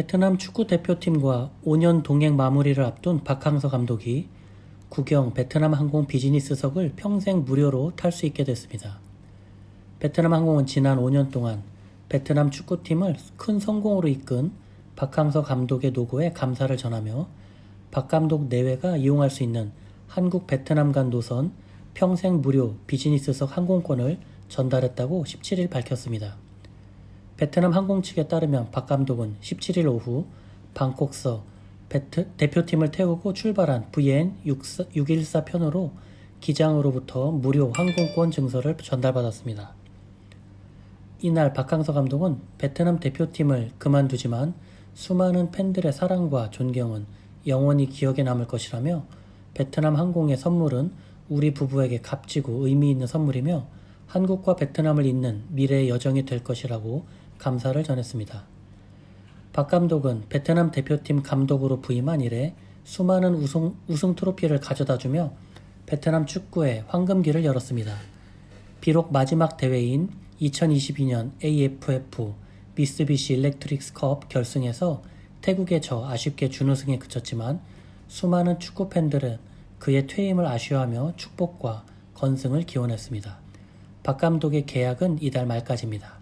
베트남 축구 대표팀과 5년 동행 마무리를 앞둔 박항서 감독이 국영 베트남 항공 비즈니스석을 평생 무료로 탈 수 있게 됐습니다. 베트남 항공은 지난 5년 동안 베트남 축구팀을 큰 성공으로 이끈 박항서 감독의 노고에 감사를 전하며 박 감독 내외가 이용할 수 있는 한국 베트남 간 노선 평생 무료 비즈니스석 항공권을 전달했다고 17일 밝혔습니다. 베트남 항공 측에 따르면 박 감독은 17일 오후 방콕서 베트, 대표팀을 태우고 출발한 VN 614 편으로 기장으로부터 무료 항공권 증서를 전달받았습니다. 이날 박항서 감독은 베트남 대표팀을 그만두지만 수많은 팬들의 사랑과 존경은 영원히 기억에 남을 것이라며 베트남 항공의 선물은 우리 부부에게 값지고 의미 있는 선물이며 한국과 베트남을 잇는 미래의 여정이 될 것이라고 감사를 전했습니다. 박 감독은 베트남 대표팀 감독으로 부임한 이래 수많은 우승, 우승 트로피를 가져다 주며 베트남 축구의 황금기를 열었습니다. 비록 마지막 대회인 2022년 AFF 미쓰비시 일렉트릭스 컵 결승에서 태국에 져 아쉽게 준우승에 그쳤지만 수많은 축구 팬들은 그의 퇴임을 아쉬워하며 축복과 건승을 기원했습니다. 박 감독의 계약은 이달 말까지입니다.